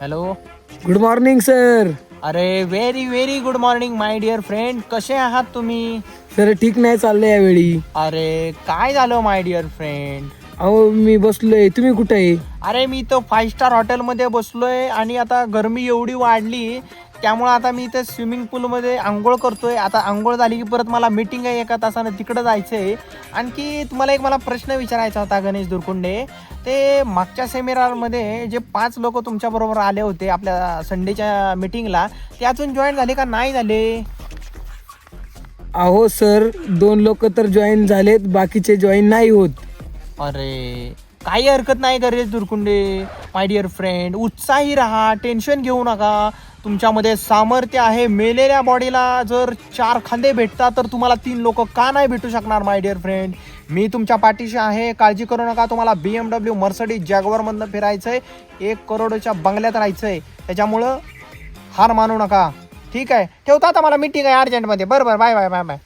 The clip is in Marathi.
हॅलो गुड मॉर्निंग सर अरे very very good morning my dear friend कसे आहात तुम्ही? सर ठीक नाही चाललंय यावेळी. अरे काय झालं माय डिअर फ्रेंड अहो मी बसलोय. तुम्ही कुठे आहे? अरे मी तर फाईव्ह स्टार हॉटेलमध्ये बसलोय आणि आता गरमी एवढी वाढली त्यामुळे आता मी इथे स्विमिंग पूलमध्ये आंघोळ करतोय. आता आंघोळ झाली की परत मला मीटिंग आहे एका तासानं तिकडं जायचं आहे आणखी तुम्हाला एक मला प्रश्न विचारायचा होता गणेश दुरकुंडे. ते मागच्या सेमिनारमध्ये जे पाच लोक तुमच्याबरोबर आले होते आपल्या संडेच्या मीटिंगला ते अजून जॉईन झाले का नाही झाले? अहो सर दोन लोक तर जॉईन झालेत बाकीचे जॉईन नाही होत. अरे काही हरकत नाही Ganesh Durkunde my dear friend उत्साही राहा टेन्शन घेऊ नका. तुमच्यामध्ये सामर्थ्य आहे. मेलेल्या बॉडीला जर चार खांदे भेटतात तर तुम्हाला तीन लोक का नाही भेटू शकणार माय डिअर फ्रेंड मी तुमच्या पाठीशी आहे. काळजी करू नका. तुम्हाला बी एम डब्ल्यू मर्सडीज जॅगवरमधनं फिरायचं आहे एक करोडच्या बंगल्यात राहायचं आहे त्याच्यामुळं हार मानू नका. ठीक आहे. ठेवता आता मला मीटिंग आहे अर्जंटमध्ये बरं बरं. Bye bye bye bye